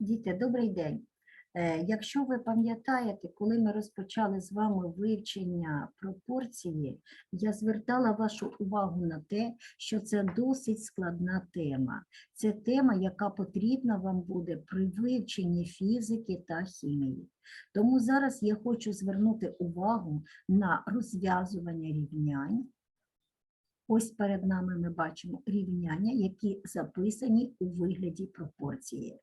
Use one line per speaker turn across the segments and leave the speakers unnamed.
Діти, добрий день. Е, Якщо ви пам'ятаєте, коли ми розпочали з вами вивчення пропорції, я звертала вашу увагу на те, що це досить складна тема. Це тема, яка потрібна вам буде при вивченні фізики та хімії. Тому зараз я хочу звернути увагу на розв'язування рівнянь. Ось перед нами ми бачимо рівняння, які записані у вигляді пропорції.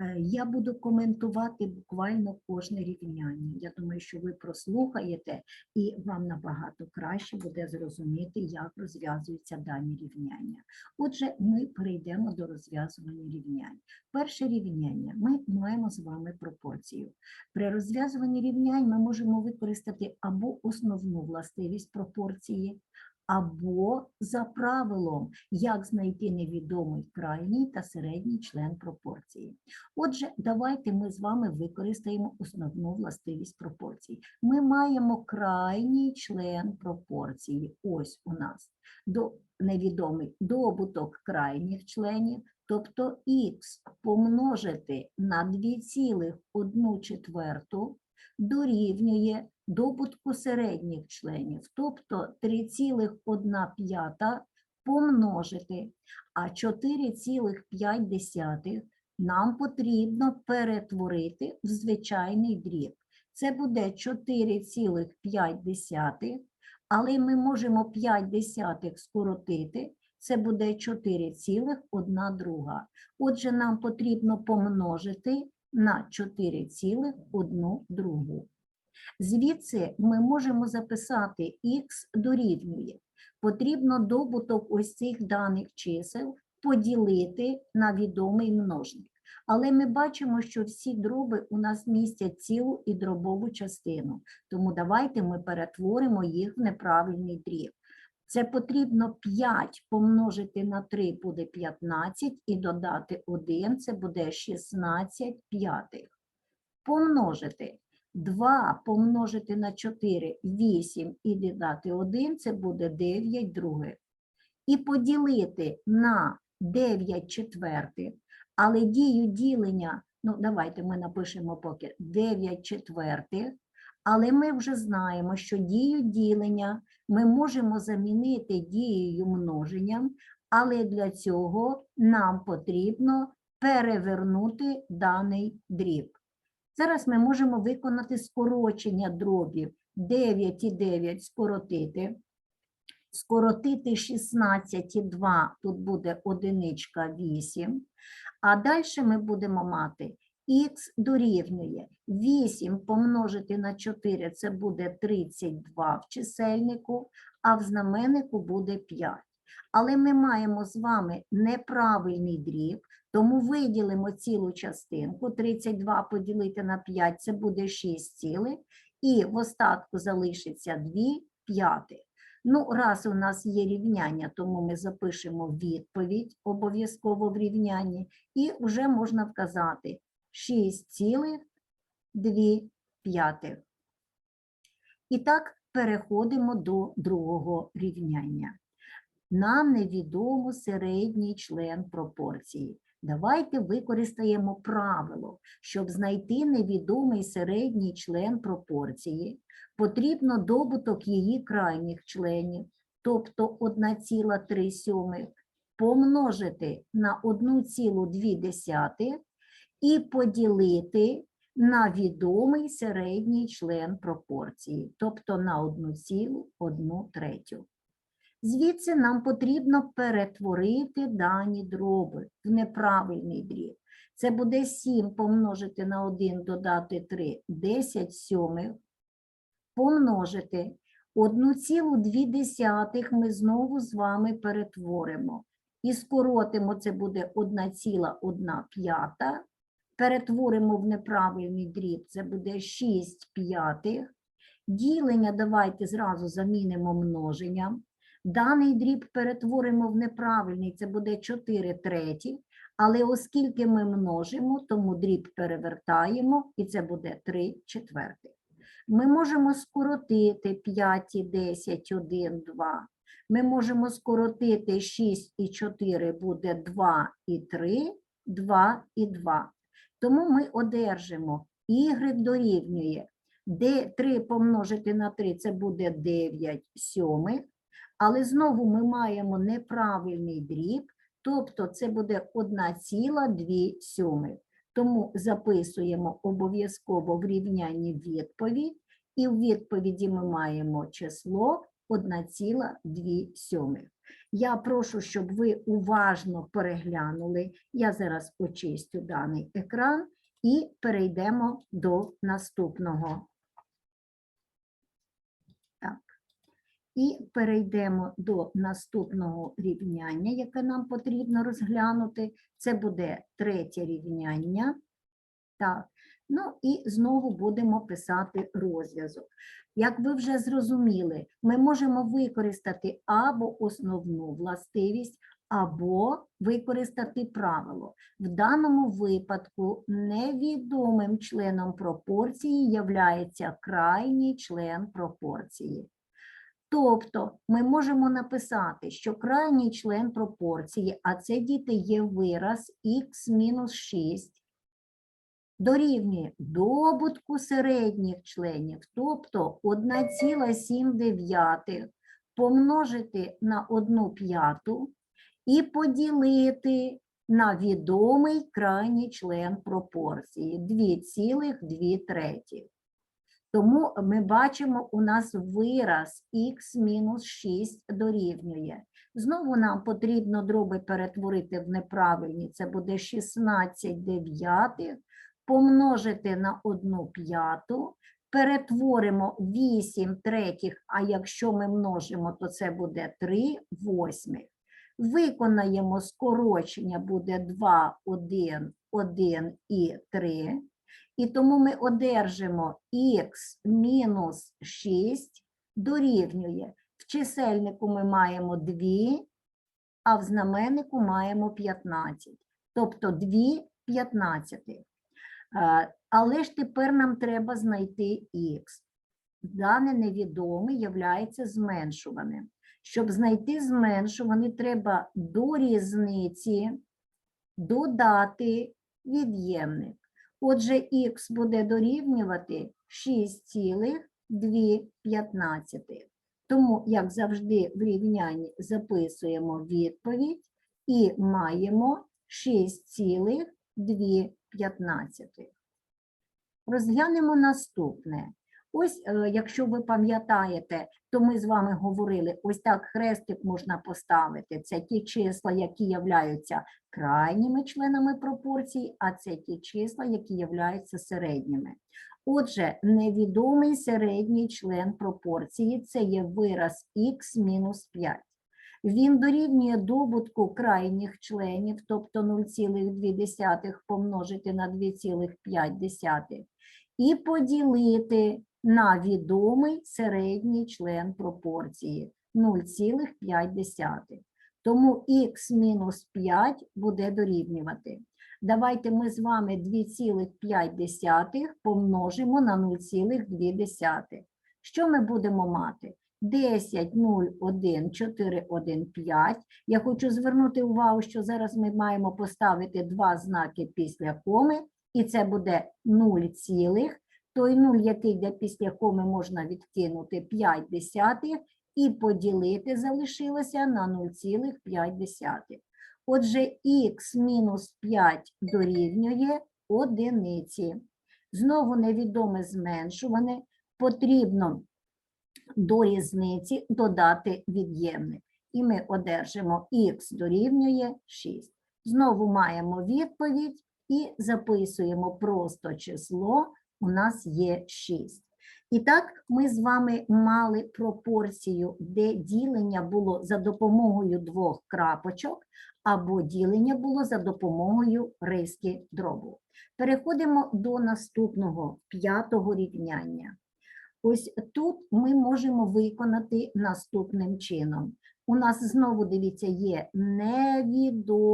Е, Я буду коментувати буквально кожне рівняння. Я думаю, що ви прослухаєте і вам набагато краще буде зрозуміти, як розв'язуються дані рівняння. Отже, ми перейдемо до розв'язування рівнянь. Перше рівняння ми маємо з вами пропорцію. При розв'язуванні рівнянь ми можемо використати або основну властивість пропорції, або за правилом, як знайти невідомий крайній та середній член пропорції. Отже, давайте ми з вами використаємо основну властивість пропорцій. Ми маємо крайній член пропорції. Ось у нас до, невідомий добуток крайніх членів, тобто х помножити на 2,1 четверту дорівнює добутку середніх членів, тобто 3,1 помножити, а 4,5 нам потрібно перетворити в звичайний дріб. Це буде 4,5, але ми можемо 5 десятих скоротити, це буде 4,1 друга. Отже, нам потрібно помножити на 4,1 другу. Звідси ми можемо записати х дорівнює. Потрібно добуток ось цих даних чисел поділити на відомий множник. Але ми бачимо, що всі дроби у нас містять цілу і дробову частину. Тому давайте ми перетворимо їх в неправильний дріб. Це потрібно 5 помножити на 3 буде 15 і додати 1, це буде 16 п'ятих. Помножити 2 помножити на 4 – 8 і додати 1 – це буде 9 других. І поділити на 9 четвертих, але дію ділення, ну давайте ми напишемо поки 9 четвертих, але ми вже знаємо, що дію ділення ми можемо замінити дією множенням, але для цього нам потрібно перевернути даний дріб. Зараз ми можемо виконати скорочення дробів 9 і 9 скоротити. Скоротити 16 і 2, тут буде одиничка 8. А далі ми будемо мати х дорівнює 8 помножити на 4, це буде 32 в чисельнику, а в знаменнику буде 5. Але ми маємо з вами неправильний дріб, тому виділимо цілу частинку. 32 поділити на 5 це буде 6 цілих, і в остатку залишиться 2 п'ятих. Ну, раз у нас є рівняння, тому ми запишемо відповідь обов'язково в рівнянні, і вже можна вказати 6,2 п'ятих. І так, переходимо до другого рівняння. Нам невідомо середній член пропорції. Давайте використаємо правило. Щоб знайти невідомий середній член пропорції, потрібно добуток її крайніх членів, тобто 1,3 помножити на 1,2 і поділити на відомий середній член пропорції, тобто на 1,1 третю. Звідси нам потрібно перетворити дані дроби в неправильний дріб. Це буде 7 помножити на 1, додати 3, 10 сьомих, помножити 1,2 ми знову з вами перетворимо. І скоротимо, це буде 1,1 перетворимо в неправильний дріб, це буде 6 п'ятих. Ділення давайте зразу замінимо множенням. Даний дріб перетворимо в неправильний, це буде 4 треті, але оскільки ми множимо, тому дріб перевертаємо, і це буде 3 четвертих. Ми можемо скоротити 5 10, 1, 2. Ми можемо скоротити 6 і 4 буде 2 і 3, 2 і 2. Тому ми одержимо y дорівнює де 3 помножити на 3 це буде 9 сьомих, але знову ми маємо неправильний дріб, тобто це буде 1,2 сьомих. Тому записуємо обов'язково в рівнянні відповідь, і в відповіді ми маємо число 1,2 сьомих. Я прошу, щоб ви уважно переглянули. Я зараз очистю даний екран і перейдемо до наступного. Так. І перейдемо до наступного рівняння, яке нам потрібно розглянути. Це буде третє рівняння. Так. Ну і знову будемо писати розв'язок. Як ви вже зрозуміли, ми можемо використати або основну властивість, або використати правило. В даному випадку невідомим членом пропорції являється крайній член пропорції. Тобто ми можемо написати, що крайній член пропорції, а це діти є вираз х-6, дорівнює добутку середніх членів, тобто 1,7 помножити на 1 п'яту і поділити на відомий крайній член пропорції 2,2 треті. Тому ми бачимо, у нас вираз х-6 дорівнює. Знову нам потрібно дроби перетворити в неправильні. Це буде 16 дев'ятих помножити на 1 п'яту, перетворимо 8 третіх, а якщо ми множимо, то це буде 3 восьмих. Виконаємо скорочення, буде 2, 1, 1 і 3. І тому ми одержимо х мінус 6 дорівнює. В чисельнику ми маємо 2, а в знаменнику маємо 15. Тобто 2 п'ятнадцятих. Е, Але ж тепер нам треба знайти х. Дане невідоме являється зменшуваним. Щоб знайти зменшуваний, треба до різниці додати від'ємник. Отже, х буде дорівнювати 6,215. Тому, як завжди, в рівнянні записуємо відповідь і маємо 6,215. Розглянемо наступне. Ось, е, якщо ви пам'ятаєте, то ми з вами говорили, ось так хрестик можна поставити. Це ті числа, які являються крайніми членами пропорцій, а це ті числа, які являються середніми. Отже, невідомий середній член пропорції це є вираз х мінус 5. Він дорівнює добутку крайніх членів, тобто 0,2 помножити на 2,5 і поділити на відомий середній член пропорції 0,5. Тому х мінус 5 буде дорівнювати. Давайте ми з вами 2,5 помножимо на 0,2. Що ми будемо мати? 10, 0, 1, 4, 1, 5. Я хочу звернути увагу, що зараз ми маємо поставити два знаки після коми, і це буде 0, цілих. Той 0, який йде після коми, можна відкинути 5 десятих і поділити залишилося на 0,5. Отже, х мінус 5 дорівнює одиниці. Знову невідоме зменшуване. Потрібно до різниці додати від'ємник. І ми одержимо х дорівнює 6. Знову маємо відповідь і записуємо просто число, у нас є 6. І так, ми з вами мали пропорцію, де ділення було за допомогою двох крапочок, або ділення було за допомогою риски дробу. Переходимо до наступного п'ятого рівняння. Ось тут ми можемо виконати наступним чином. У нас знову, дивіться, є невідомий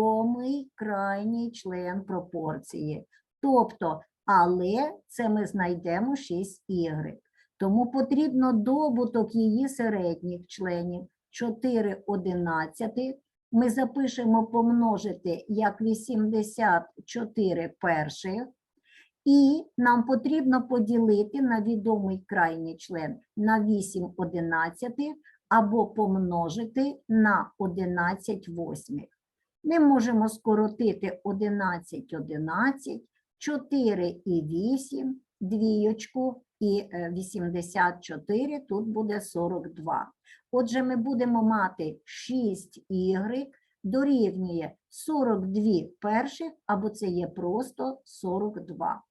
крайній член пропорції. Тобто, але це ми знайдемо 6y. Тому потрібно добуток її середніх членів 4 одинадцятих ми запишемо помножити як 84 перших, і нам потрібно поділити на відомий крайній член на 8 одинадцятих або помножити на 11 восьмих. Ми можемо скоротити 11 11, 4 і 8, двієчку і е, 84, тут буде 42. Отже, ми будемо мати 6y дорівнює 42 перших, або це є просто 42.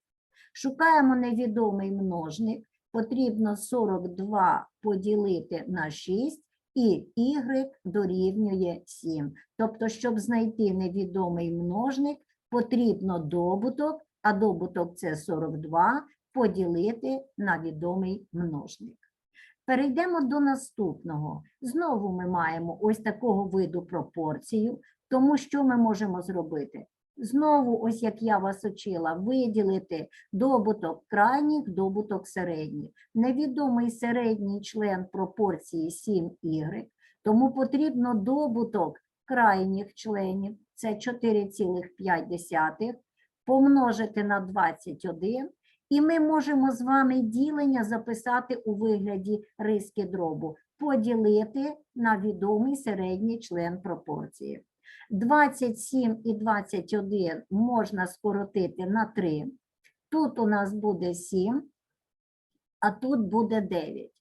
Шукаємо невідомий множник. Потрібно 42 поділити на 6 і y дорівнює 7. Тобто, щоб знайти невідомий множник, потрібно добуток, а добуток це 42, поділити на відомий множник. Перейдемо до наступного. Знову ми маємо ось такого виду пропорцію, тому що ми можемо зробити? Знову, ось як я вас учила, виділити добуток крайніх, добуток середніх. Невідомий середній член пропорції 7y, тому потрібно добуток крайніх членів, це 4,5, помножити на 21, і ми можемо з вами ділення записати у вигляді риски дробу, поділити на відомий середній член пропорції. 27 і 21 можна скоротити на 3. Тут у нас буде 7, а тут буде 9.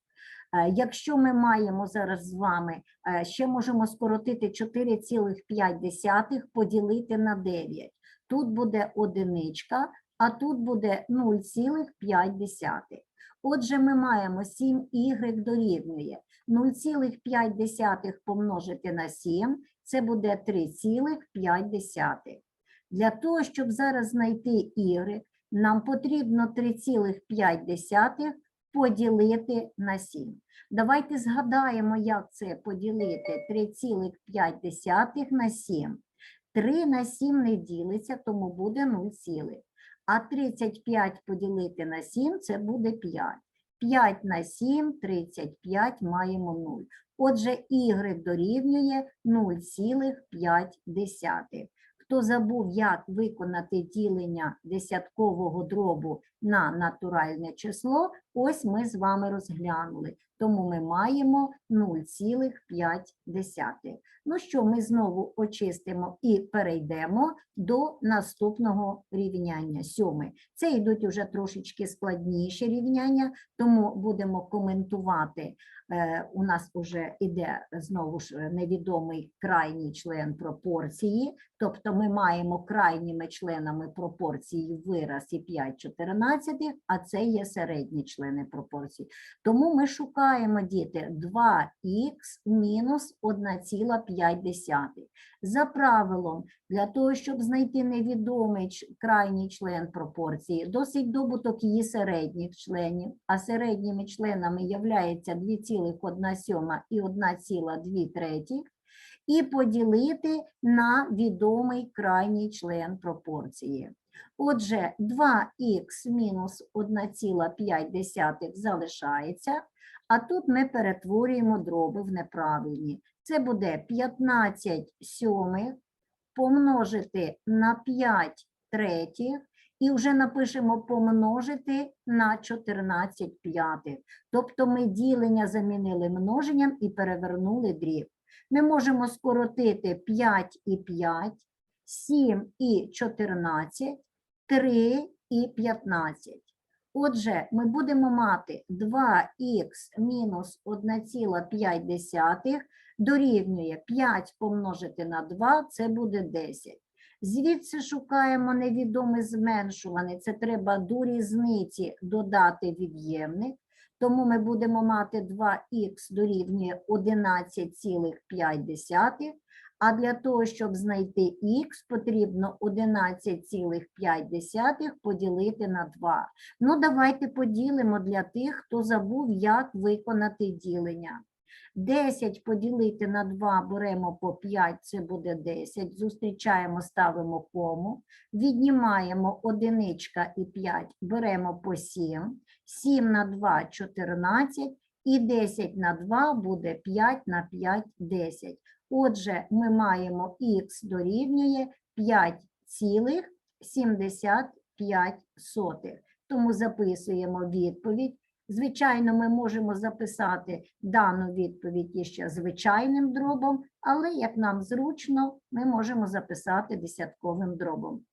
Е, Якщо ми маємо зараз з вами, е, ще можемо скоротити 4,5 поділити на 9. Тут буде одиничка, а тут буде 0,5. Отже, ми маємо 7y дорівнює 0,5 помножити на 7, це буде 3,5. Для того, щоб зараз знайти y, нам потрібно 3,5 поділити на 7. Давайте згадаємо, як це поділити 3,5 на 7. 3 на 7 не ділиться, тому буде 0, цілих. а 35 поділити на 7 це буде 5. 5 на 7, 35 маємо 0. Отже, y дорівнює 0,5. Хто забув, як виконати ділення десяткового дробу на натуральне число, ось ми з вами розглянули. Тому ми маємо 0,5. Ну що, ми знову очистимо і перейдемо до наступного рівняння. Сьоме. Це йдуть вже трошечки складніші рівняння, тому будемо коментувати. Е, у нас вже йде знову ж невідомий крайній член пропорції, тобто ми маємо крайніми членами пропорції вираз і 5,14. 12, а це є середні члени пропорції. Тому ми шукаємо діти 2х мінус 1,5. За правилом, для того, щоб знайти невідомий крайній член пропорції, досить добуток її середніх членів, а середніми членами являється 2,1 і 1,2 третіх. І поділити на відомий крайній член пропорції. Отже, 2х мінус 1,5 залишається, а тут ми перетворюємо дроби в неправильні. Це буде 15 сьомих помножити на 5 третіх і вже напишемо помножити на 14 п'ятих. Тобто ми ділення замінили множенням і перевернули дріб. Ми можемо скоротити 5 і 5, 7 і 14, 3 і 15. Отже, ми будемо мати 2х мінус 1,5 дорівнює 5 помножити на 2, це буде 10. Звідси шукаємо невідомий зменшуваний, це треба до різниці додати від'ємник. Тому ми будемо мати 2х дорівнює 11,5, а для того, щоб знайти х, потрібно 11,5 поділити на 2. Ну, давайте поділимо для тих, хто забув, як виконати ділення. 10 поділити на 2 беремо по 5, це буде 10. Зустрічаємо, ставимо кому. Віднімаємо одиничка і 5, беремо по 7. 7 на 2 – 14. І 10 на 2 буде 5 на 5 – 10. Отже, ми маємо х дорівнює 5,75. Тому записуємо відповідь. Звичайно, ми можемо записати дану відповідь іще звичайним дробом, але як нам зручно, ми можемо записати десятковим дробом.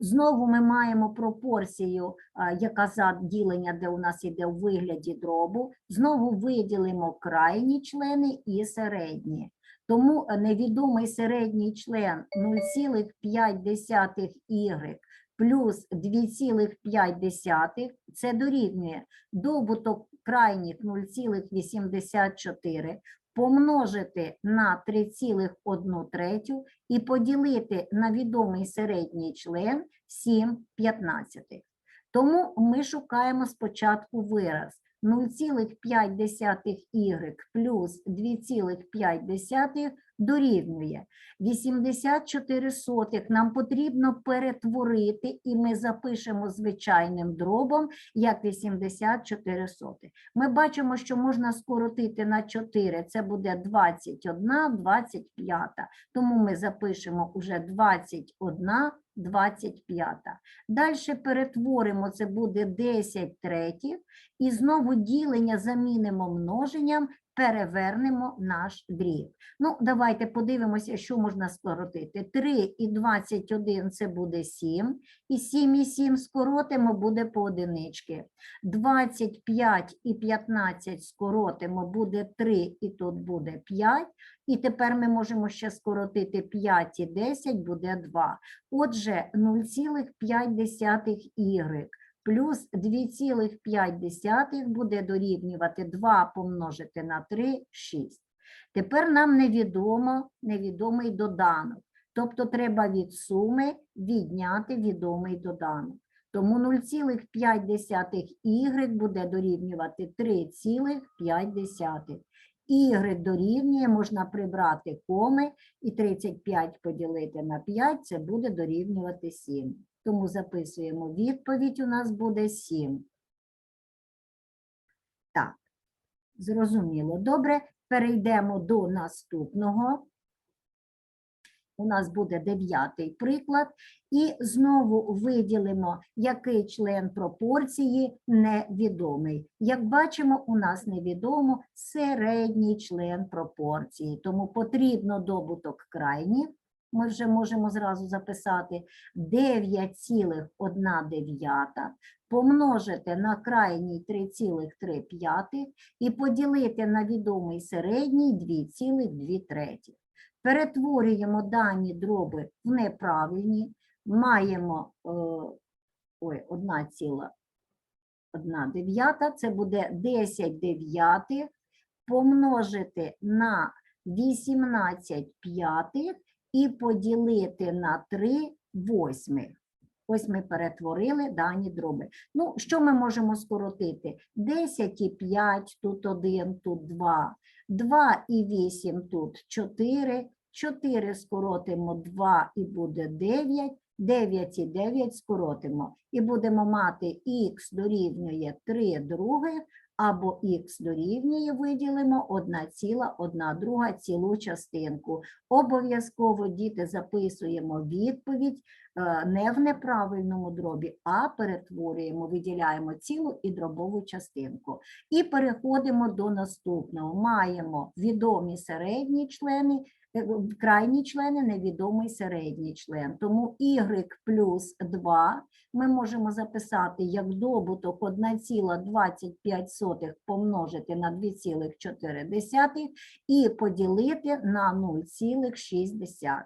Знову ми маємо пропорцію, яка за ділення, де у нас йде у вигляді дробу. Знову виділимо крайні члени і середні. Тому е, невідомий середній член 0,5 y плюс 2,5 це дорівнює добуток крайніх 0,84 помножити на 3,1 третю і поділити на відомий середній член 7 п'ятнадцятих. Тому ми шукаємо спочатку вираз 0,5 y плюс 2,5 дорівнює 84 сотих нам потрібно перетворити, і ми запишемо звичайним дробом як 84 сотих. Ми бачимо, що можна скоротити на 4, це буде 21, 25. Тому ми запишемо уже 21, 25. Далі перетворимо, це буде 10 третіх, і знову ділення замінимо множенням, перевернемо наш дріб. Ну, давайте подивимося, що можна скоротити. 3 і 21 – це буде 7, і 7 і 7 скоротимо, буде по одинички. 25 і 15 скоротимо, буде 3, і тут буде 5. І тепер ми можемо ще скоротити 5 і 10, буде 2. Отже, 0,5 y плюс 2,5 буде дорівнювати 2 помножити на 3 – 6. Тепер нам невідомо невідомий доданок. Тобто треба від суми відняти відомий доданок. Тому 0,5 y буде дорівнювати 3,5. Y дорівнює, можна прибрати коми, і 35 поділити на 5, це буде дорівнювати 7. Тому записуємо відповідь, у нас буде 7. Так, зрозуміло. Добре, перейдемо до наступного. У нас буде дев'ятий приклад. І знову виділимо, який член пропорції невідомий. Як бачимо, у нас невідомо середній член пропорції, тому потрібно добуток крайніх. Ми вже можемо зразу записати 9,1 помножити на крайній 3,3 і поділити на відомий середній 2,2 перетворюємо дані дроби в неправильні, маємо е, ой, 1,1 це буде 10 дев'ятих помножити на 18 п'ятих і поділити на 3 восьмих. Ось ми перетворили дані дроби. Ну, що ми можемо скоротити? 10 і 5, тут 1, тут 2, 2 і 8, тут 4, 4 скоротимо 2 і буде 9, 9 і 9 скоротимо. І будемо мати х дорівнює 3 других, або х дорівнює, виділимо 1,1 друга цілу частинку. Обов'язково, діти, записуємо відповідь е, не в неправильному дробі, а перетворюємо, виділяємо цілу і дробову частинку. І переходимо до наступного. Маємо відомі середні члени, крайні члени, невідомий середній член. Тому y плюс 2 ми можемо записати як добуток 1,25 помножити на 2,4 і поділити на 0,6.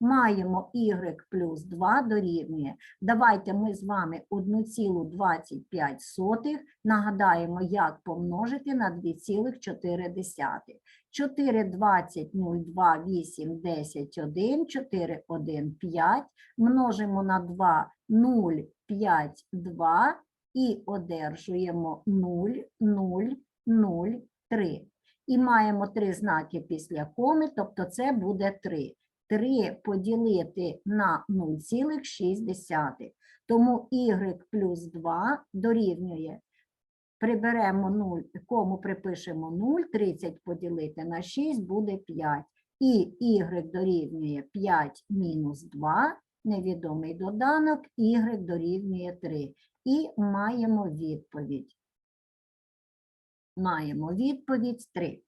Маємо y плюс 2 дорівнює. Давайте ми з вами 1,25 нагадаємо, як помножити на 2,4. 4, 20, 0, 2, 8, 10, 1, 4, 1, 5. Множимо на 2, 0, 5, 2 і одержуємо 0, 0, 0, 3. І маємо три знаки після коми, тобто це буде 3. 3 поділити на 0,6. Тому y плюс 2 дорівнює Приберемо 0, кому припишемо 0, 30 поділити на 6 буде 5. і y дорівнює 5 мінус 2, невідомий доданок, y дорівнює 3. І маємо відповідь. Маємо відповідь 3.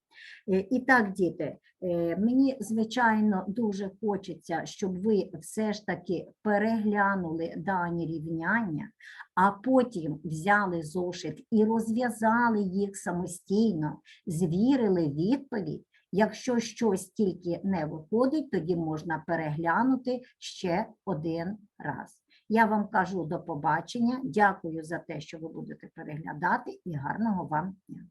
Е, І так, діти, е, мені, звичайно, дуже хочеться, щоб ви все ж таки переглянули дані рівняння, а потім взяли зошит і розв'язали їх самостійно, звірили відповідь. Якщо щось тільки не виходить, тоді можна переглянути ще один раз. Я вам кажу до побачення. Дякую за те, що ви будете переглядати, і гарного вам дня.